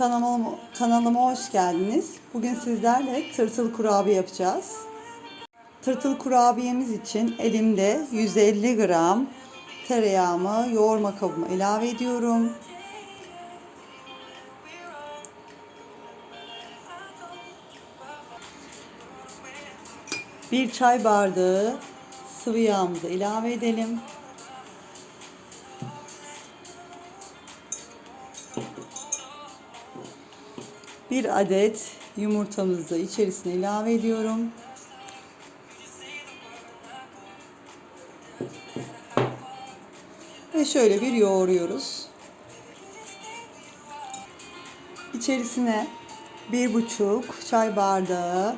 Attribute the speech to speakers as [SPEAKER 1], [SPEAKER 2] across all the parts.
[SPEAKER 1] Kanalıma, kanalıma hoş geldiniz. Bugün sizlerle tırtıl kurabiye yapacağız. Tırtıl kurabiyemiz için elimde 150 gram tereyağımı yoğurma kabıma ilave ediyorum. Bir çay bardağı sıvı yağımızı ilave edelim. Bir adet yumurtamızı içerisine ilave ediyorum. Ve şöyle bir yoğuruyoruz. İçerisine bir buçuk çay bardağı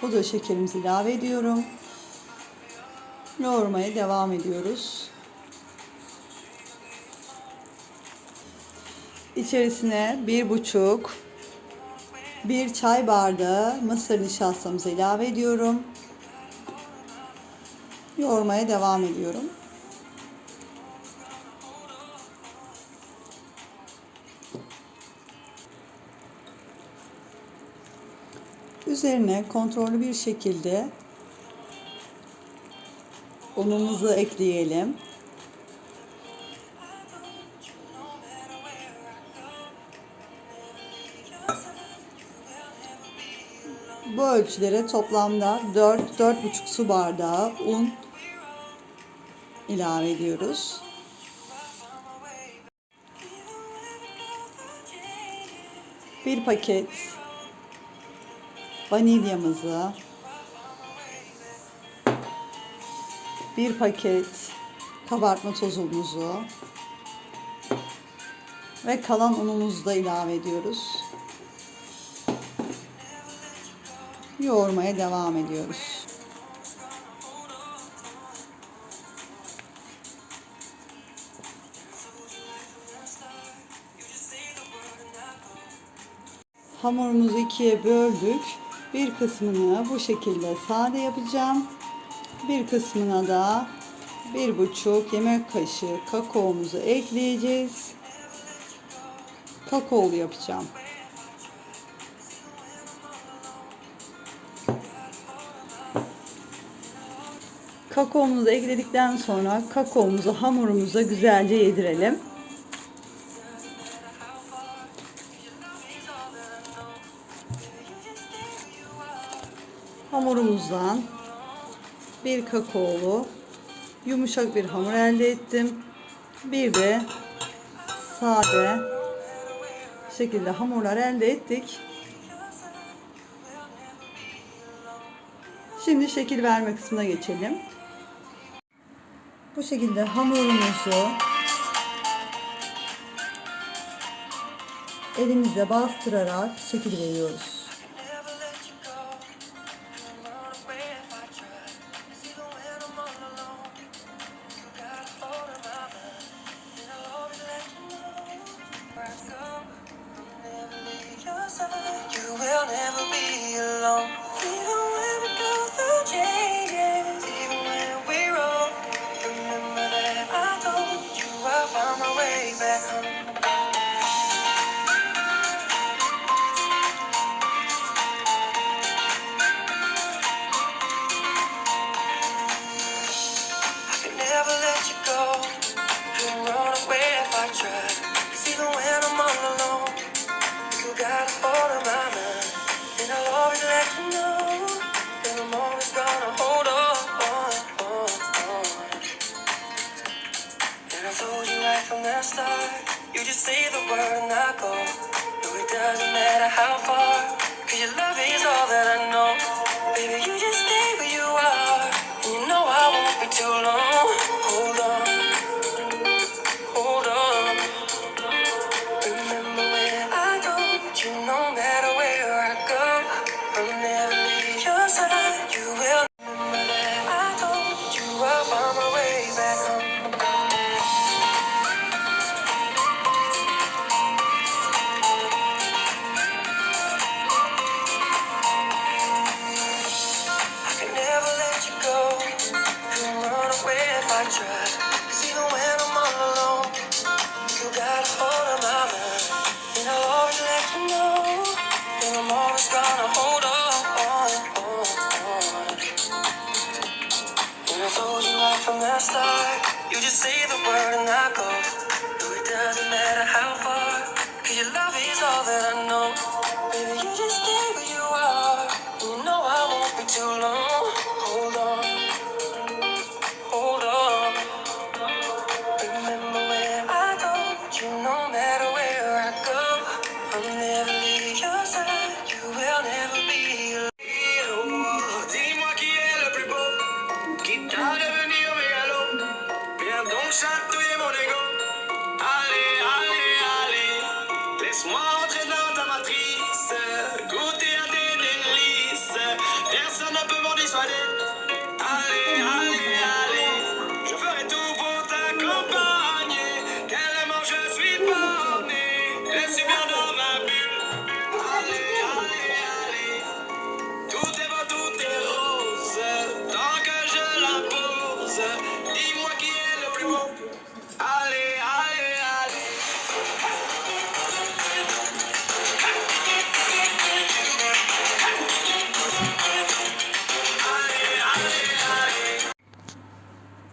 [SPEAKER 1] pudra şekerimizi ilave ediyorum. Yoğurmaya devam ediyoruz. İçerisine bir buçuk bir çay bardağı mısır nişastamızı ilave ediyorum. Yoğurmaya devam ediyorum. Üzerine kontrollü bir şekilde unumuzu ekleyelim. Bu ölçülere toplamda 4-4,5 su bardağı un ilave ediyoruz. Bir paket vanilyamızı, bir paket kabartma tozumuzu ve kalan unumuzu da ilave ediyoruz. Yoğurmaya devam ediyoruz. Hamurumuzu ikiye böldük. Bir kısmını bu şekilde sade yapacağım. Bir kısmına da bir buçuk yemek kaşığı kakaomuzu ekleyeceğiz. Kakaolu yapacağım. Kakaomuzu ekledikten sonra kakaomuzu hamurumuza güzelce yedirelim. Hamurumuzdan bir kakaolu yumuşak bir hamur elde ettim. Bir de sade şekilde hamurlar elde ettik. Şimdi şekil verme kısmına geçelim. Bu şekilde hamurumuzu elimizle bastırarak şekil veriyoruz.
[SPEAKER 2] Told you right from the start, you just say the word and I go. No, it doesn't matter how far, cause your love is all that I know. Baby, you just stay where you are, and you know I won't be too long. Hold on,
[SPEAKER 3] tacos.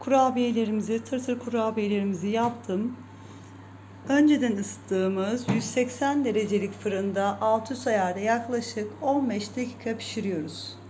[SPEAKER 1] kurabiyelerimizi, tırtır kurabiyelerimizi yaptım. Önceden ısıttığımız 180 derecelik fırında alt üst ayarda yaklaşık 15 dakika pişiriyoruz.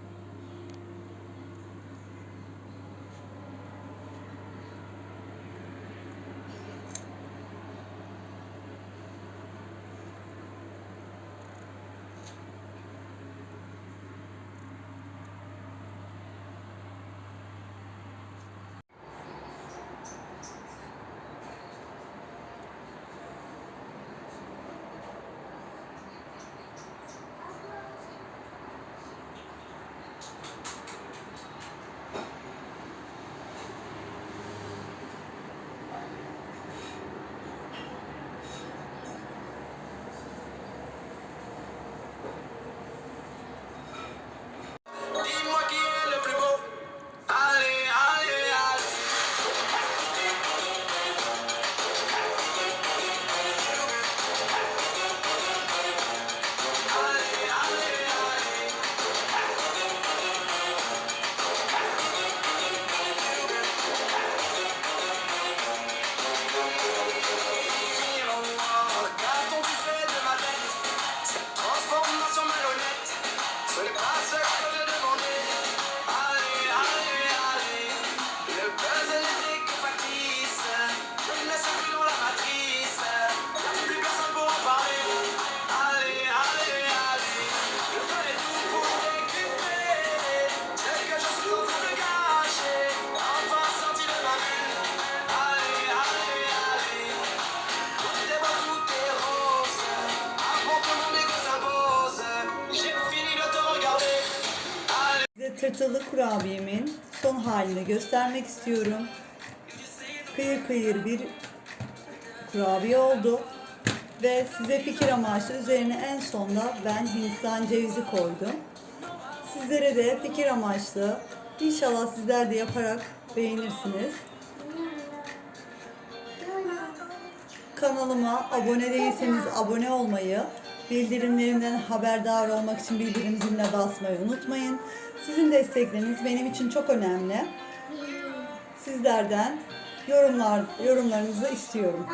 [SPEAKER 1] yumurtalı kurabiyemin son halini göstermek istiyorum. Kıyır kıyır bir kurabiye oldu. Ve size fikir amaçlı üzerine en sonda ben Hindistan cevizi koydum. Sizlere de fikir amaçlı inşallah sizler de yaparak beğenirsiniz. Kanalıma abone değilseniz abone olmayı, Bildirimlerimden haberdar olmak için bildirim ziline basmayı unutmayın. Sizin destekleriniz benim için çok önemli. Sizlerden yorumlar yorumlarınızı istiyorum.